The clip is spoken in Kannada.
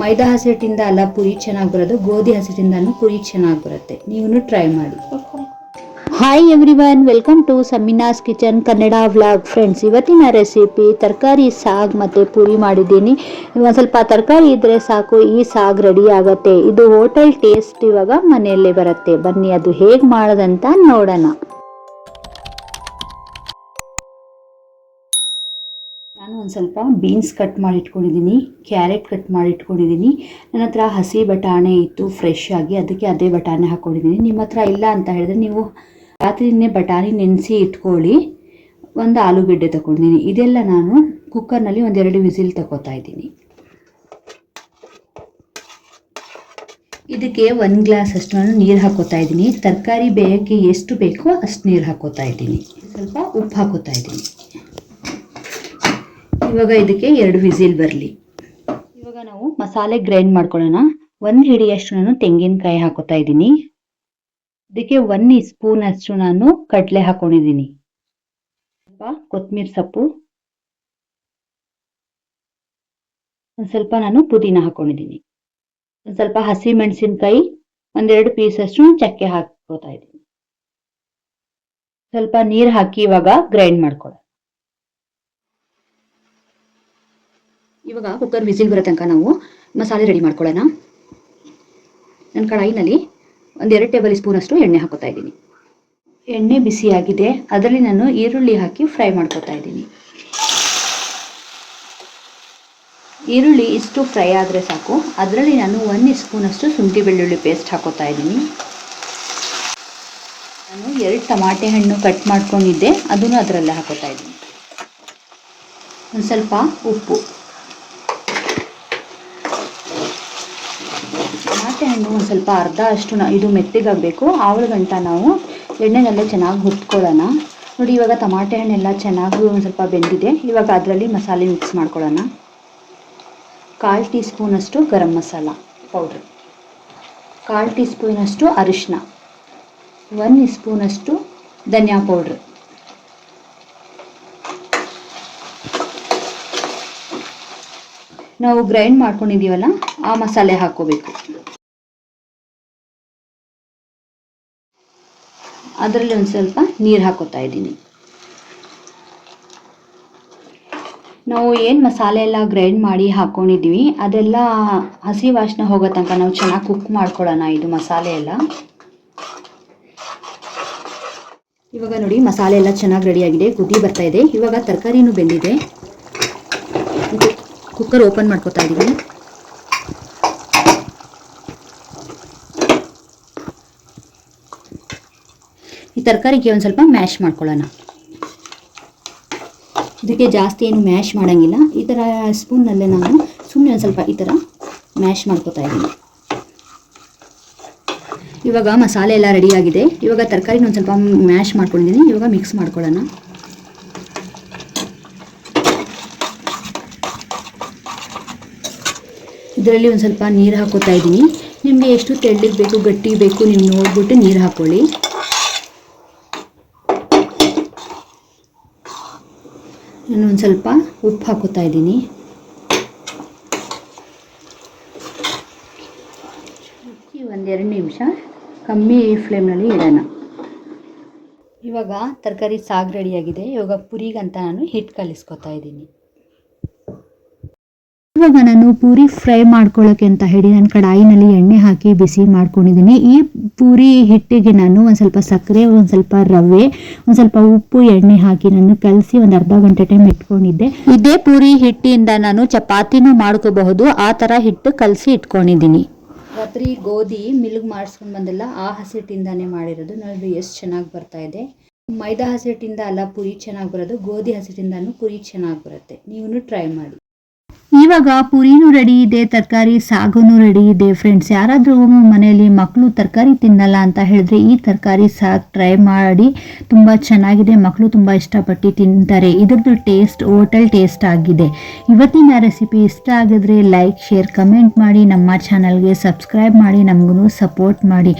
ಮೈದಾ ಹಸಿಟ್ಟಿಂದ ಅಲ್ಲ, ಪುರಿ ಚೆನ್ನಾಗಿ ಬರೋದು. ಗೋಧಿ ಹಸಿಟ್ಟಿಂದನೂ ಪುರಿ ಚೆನ್ನಾಗಿ ಬರುತ್ತೆ. ನೀವು ಟ್ರೈ ಮಾಡಿ. Hi everyone welcome to Samina's kitchen Kannada vlog friends ಇವತ್ತಿನ ರೆಸಿಪಿ ತರಕಾರಿ ಸಾಗ್ ಮತ್ತು ಪೂರಿ ಮಾಡಿದ್ದೀನಿ. ಒಂದು ಸ್ವಲ್ಪ ತರಕಾರಿ ಇದ್ದರೆ ಸಾಕು, ಈ ಸಾಗ್ ರೆಡಿ ಆಗುತ್ತೆ. ಇದು ಹೋಟೆಲ್ ಟೇಸ್ಟ್ ಇವಾಗ ಮನೆಯಲ್ಲೇ ಬರುತ್ತೆ. ಬನ್ನಿ, ಅದು ಹೇಗೆ ಮಾಡೋದಂತ ನೋಡೋಣ. ಒಂದು ಸ್ವಲ್ಪ ಬೀನ್ಸ್ ಕಟ್ ಮಾಡಿ ಇಟ್ಕೊಂಡಿದ್ದೀನಿ ಕ್ಯಾರೆಟ್ ಕಟ್ ಮಾಡಿ ಇಟ್ಕೊಂಡಿದ್ದೀನಿ ನನ್ನ ಹತ್ರ ಹಸಿ ಬಟಾಣೆ ಇತ್ತು ಫ್ರೆಶ್ ಆಗಿ, ಅದಕ್ಕೆ ಅದೇ ಬಟಾಣೆ ಹಾಕ್ಕೊಂಡಿದ್ದೀನಿ ನಿಮ್ಮ ಹತ್ರ ಇಲ್ಲ ಅಂತ ಹೇಳಿದ್ರೆ ನೀವು ರಾತ್ರಿನೇ ಬಟಾಣಿ ನೆನೆಸಿ ಇಟ್ಕೊಳ್ಳಿ. ಒಂದು ಆಲೂಗಡ್ಡೆ ತಗೊಂಡಿದ್ದೀನಿ ಇದೆಲ್ಲ ನಾನು ಕುಕ್ಕರ್ನಲ್ಲಿ ಒಂದೆರಡು ವಿಸಿಲ್ ತಗೋತಾ ಇದ್ದೀನಿ. ಇದಕ್ಕೆ ಒಂದು ಗ್ಲಾಸ್ ಅಷ್ಟು ನಾನು ನೀರು ಹಾಕೋತಾ ಇದ್ದೀನಿ. ತರಕಾರಿ ಬೇಯಕ್ಕೆ ಎಷ್ಟು ಬೇಕೋ ಅಷ್ಟು ನೀರು ಹಾಕೋತಾ ಇದ್ದೀನಿ. ಸ್ವಲ್ಪ ಉಪ್ಪು ಹಾಕೋತಾ ಇದ್ದೀನಿ. ಇವಾಗ ಇದಕ್ಕೆ ಎರಡು ವಿಸಿಲ್ ಬರಲಿ. ಇವಾಗ ನಾವು ಮಸಾಲೆ ಗ್ರೈಂಡ್ ಮಾಡ್ಕೊಳ್ಳೋಣ. ಒಂದು ಹಿಡಿಯಷ್ಟು ನಾನು ತೆಂಗಿನಕಾಯಿ ಹಾಕೋತಾ ಇದ್ದೀನಿ. ಇದಕ್ಕೆ ಒನ್ ಸ್ಪೂನ್ ಅಷ್ಟು ನಾನು ಕಡಲೆ ಹಾಕೊಂಡಿದ್ದೀನಿ. ಸ್ವಲ್ಪ ಕೊತ್ತಂಬರಿ ಸೊಪ್ಪು. ಒಂದು ಸ್ವಲ್ಪ ನಾನು ಪುದೀನ ಹಾಕೊಂಡಿದ್ದೀನಿ. ಒಂದು ಸ್ವಲ್ಪ ಹಸಿ ಮೆಣಸಿನ್ಕಾಯಿ, ಒಂದೆರಡು ಪೀಸ್ ಅಷ್ಟು ಚಕ್ಕೆ ಹಾಕೋತಾ ಇದ್ದೀನಿ. ಸ್ವಲ್ಪ ನೀರು ಹಾಕಿ ಇವಾಗ ಗ್ರೈಂಡ್ ಮಾಡ್ಕೊಳ್ಳೋಣ. ಇವಾಗ ಕುಕ್ಕರ್ ವಿಸಿಲ್ ಬರೋ ತನಕ ನಾವು ಮಸಾಲೆ ರೆಡಿ ಮಾಡ್ಕೊಳ್ಳೋಣ. ನನ್ನ ಕಡಾಯಿನಲ್ಲಿ ಒಂದೆರಡು ಟೇಬಲ್ ಸ್ಪೂನ್ ಅಷ್ಟು ಎಣ್ಣೆ ಹಾಕೋತಾ ಇದ್ದೀನಿ. ಎಣ್ಣೆ ಬಿಸಿಯಾಗಿದೆ ಅದರಲ್ಲಿ ನಾನು ಈರುಳ್ಳಿ ಹಾಕಿ ಫ್ರೈ ಮಾಡ್ಕೋತಾ ಇದ್ದೀನಿ. ಈರುಳ್ಳಿ ಇಷ್ಟು ಫ್ರೈ ಆದರೆ ಸಾಕು. ಅದರಲ್ಲಿ ನಾನು ಒನ್ ಸ್ಪೂನ್ ಅಷ್ಟು ಶುಂಠಿ ಬೆಳ್ಳುಳ್ಳಿ ಪೇಸ್ಟ್ ಹಾಕೋತಾ ಇದ್ದೀನಿ. ನಾನು ಎರಡು ಟಮಾಟೆ ಹಣ್ಣು ಕಟ್ ಮಾಡ್ಕೊಂಡಿದ್ದೆ. ಅದನ್ನು ಅದರಲ್ಲೇ ಹಾಕೋತಾ ಇದ್ದೀನಿ. ಒಂದು ಸ್ವಲ್ಪ ಉಪ್ಪು. ಟಮಾಟೆ ಹಣ್ಣು ಒಂದು ಸ್ವಲ್ಪ ಅರ್ಧ ಅಷ್ಟು ಇದು ಮೆತ್ತಗಾಗಬೇಕು. ಆವಳ ಗಂಟ ನಾವು ಎಣ್ಣೆನಲ್ಲೇ ಚೆನ್ನಾಗಿ ಹುರ್ಕೊಳ್ಳೋಣ ನೋಡಿ, ಇವಾಗ ಟಮಾಟೆ ಹಣ್ಣೆಲ್ಲ ಚೆನ್ನಾಗಿ ಒಂದು ಸ್ವಲ್ಪ ಬೆಂದಿದೆ. ಇವಾಗ ಅದರಲ್ಲಿ ಮಸಾಲೆ ಮಿಕ್ಸ್ ಮಾಡ್ಕೊಳ್ಳೋಣ. ಕಾಲು ಟೀ ಸ್ಪೂನಷ್ಟು ಗರಂ ಮಸಾಲ ಪೌಡ್ರ್ ಕಾಲು ಟೀ ಸ್ಪೂನಷ್ಟು ಅರಿಶಿನ ಒನ್ ಸ್ಪೂನಷ್ಟು ಧನಿಯಾ ಪೌಡ್ರ್ ನಾವು ಗ್ರೈಂಡ್ ಮಾಡ್ಕೊಂಡಿದ್ದೀವಲ್ಲ, ಆ ಮಸಾಲೆ ಹಾಕೋಬೇಕು ಅದರಲ್ಲಿ ಒಂದು ಸ್ವಲ್ಪ ನೀರು ಹಾಕೋತಾ ಇದ್ದೀನಿ. ನಾವು ಏನು ಮಸಾಲೆ ಎಲ್ಲ ಗ್ರೈಂಡ್ ಮಾಡಿ ಹಾಕೊಂಡಿದ್ದೀವಿ, ಅದೆಲ್ಲ ಹಸಿ ವಾಸನೆ ಹೋಗೋ ತನಕ ನಾವು ಚೆನ್ನಾಗಿ ಕುಕ್ ಮಾಡ್ಕೊಳ್ಳೋಣ ಇದು ಮಸಾಲೆ ಎಲ್ಲ. ಇವಾಗ ನೋಡಿ ಮಸಾಲೆ ಎಲ್ಲ ಚೆನ್ನಾಗಿ ರೆಡಿಯಾಗಿದೆ ಕುದಿ ಬರ್ತಾ ಇದೆ. ಇವಾಗ ತರಕಾರಿನೂ ಬೆಂದಿದೆ. ಕುಕ್ಕರ್ ಓಪನ್ ಮಾಡ್ಕೋತಾ ಇದ್ದೀವಿ ಈ ತರಕಾರಿಗೆ ಒಂದು ಸ್ವಲ್ಪ ಮ್ಯಾಶ್ ಮಾಡ್ಕೊಳ್ಳೋಣ. ಇದಕ್ಕೆ ಜಾಸ್ತಿ ಏನು ಮ್ಯಾಶ್ ಮಾಡೋಂಗಿಲ್ಲ. ಈ ಥರ ಸ್ಪೂನ್ನಲ್ಲೇ ನಾನು ಸುಮ್ಮನೆ ಒಂದು ಸ್ವಲ್ಪ ಈ ಥರ ಮ್ಯಾಶ್ ಮಾಡ್ಕೋತಾ ಇದ್ದೀನಿ. ಇವಾಗ ಮಸಾಲೆ ಎಲ್ಲ ರೆಡಿಯಾಗಿದೆ ಇವಾಗ ತರಕಾರಿನ ಒಂದು ಸ್ವಲ್ಪ ಮ್ಯಾಶ್ ಮಾಡ್ಕೊಂಡಿದ್ದೀನಿ. ಇವಾಗ ಮಿಕ್ಸ್ ಮಾಡ್ಕೊಳ್ಳೋಣ. ಇದರಲ್ಲಿ ಒಂದು ಸ್ವಲ್ಪ ನೀರು ಹಾಕೋತಾ ಇದ್ದೀನಿ. ನಿಮಗೆ ಎಷ್ಟು ತೆಳ್ಳಗೆ ಬೇಕು, ಗಟ್ಟಿ ಬೇಕು, ನೀವು ನೋಡ್ಬಿಟ್ಟು ನೀರು ಹಾಕ್ಕೊಳ್ಳಿ ನಾನು ಒಂದು ಸ್ವಲ್ಪ ಉಪ್ಪು ಹಾಕೋತಾ ಇದ್ದೀನಿ. ಒಂದೆರಡು ನಿಮಿಷ. ಕಮ್ಮಿ ಫ್ಲೇಮ್ನಲ್ಲಿ ಇಡೋಣ. ಇವಾಗ ತರಕಾರಿ ಸಾಗು ರೆಡಿಯಾಗಿದೆ ಇವಾಗ ಪುರಿಗಂತ ನಾನು ಹಿಟ್ಟು ಕಲಿಸ್ಕೊತಾ ಇದ್ದೀನಿ. ಇವಾಗ ನಾನು ಪೂರಿ ಫ್ರೈ ಮಾಡ್ಕೊಳ್ಳೋಕೆ ಅಂತ ಹೇಳಿ ನಾನು ಕಡಾಯಿನಲ್ಲಿ ಎಣ್ಣೆ ಹಾಕಿ ಬಿಸಿ ಮಾಡ್ಕೊಂಡಿದ್ದೀನಿ. ಈ ಪೂರಿ ಹಿಟ್ಟಿಗೆ ನಾನು ಒಂದು ಸ್ವಲ್ಪ ಸಕ್ಕರೆ, ಒಂದು ಸ್ವಲ್ಪ ರವೆ, ಒಂದು ಸ್ವಲ್ಪ ಉಪ್ಪು, ಎಣ್ಣೆ ಹಾಕಿ ನಾನು ಕಲಸಿ ಒಂದು ಅರ್ಧ ಗಂಟೆ ಟೈಮ್ ಇಟ್ಕೊಂಡಿದ್ದೆ. ಇದೇ ಪೂರಿ ಹಿಟ್ಟಿಂದ ನಾನು ಚಪಾತಿನೂ ಮಾಡ್ಕೋಬಹುದು. ಆ ಥರ ಹಿಟ್ಟು ಕಲಸಿ ಇಟ್ಕೊಂಡಿದ್ದೀನಿ. ರಾತ್ರಿ ಗೋಧಿ ಮಿಲ್ಗ್ ಮಾಡಿಸ್ಕೊಂಡು ಬಂದಿಲ್ಲ, ಆ ಹಸಿಟ್ಟಿಂದಾನೇ ಮಾಡಿರೋದು. ನೋಡಿ ಎಷ್ಟು ಚೆನ್ನಾಗಿ ಬರ್ತಾ ಇದೆ. ಮೈದಾ ಹಸಿಟ್ಟಿಂದ ಅಲ್ಲ ಪುರಿ ಚೆನ್ನಾಗಿ ಬರೋದು. ಗೋಧಿ ಹಸಿಟ್ಟಿಂದನೂ ಪುರಿ ಚೆನ್ನಾಗಿ ಬರುತ್ತೆ. ನೀವು ಟ್ರೈ ಮಾಡಿ. ಇವಾಗ ಪುರಿನೂ ರೆಡಿ ಇದೆ, ತರಕಾರಿ ಸಾಗುನೂ ರೆಡಿ ಇದೆ ಫ್ರೆಂಡ್ಸ್ ಯಾರಾದರೂ ಮನೆಯಲ್ಲಿ ಮಕ್ಕಳು ತರಕಾರಿ ತಿನ್ನಲ್ಲ ಅಂತ ಹೇಳಿದ್ರೆ ಈ ತರಕಾರಿ ಸಾಗ್ ಟ್ರೈ ಮಾಡಿ. ತುಂಬ ಚೆನ್ನಾಗಿದೆ ಮಕ್ಕಳು ತುಂಬ ಇಷ್ಟಪಟ್ಟು ತಿಂತಾರೆ. ಇದ್ರದ್ದು ಟೇಸ್ಟ್ ಹೋಟೆಲ್ ಟೇಸ್ಟ್ ಆಗಿದೆ. ಇವತ್ತಿನ ರೆಸಿಪಿ ಇಷ್ಟ ಆಗಿದ್ರೆ ಲೈಕ್ ಶೇರ್ ಕಮೆಂಟ್ ಮಾಡಿ. ನಮ್ಮ ಚಾನಲ್ಗೆ ಸಬ್ಸ್ಕ್ರೈಬ್ ಮಾಡಿ ನಮಗೂ ಸಪೋರ್ಟ್ ಮಾಡಿ.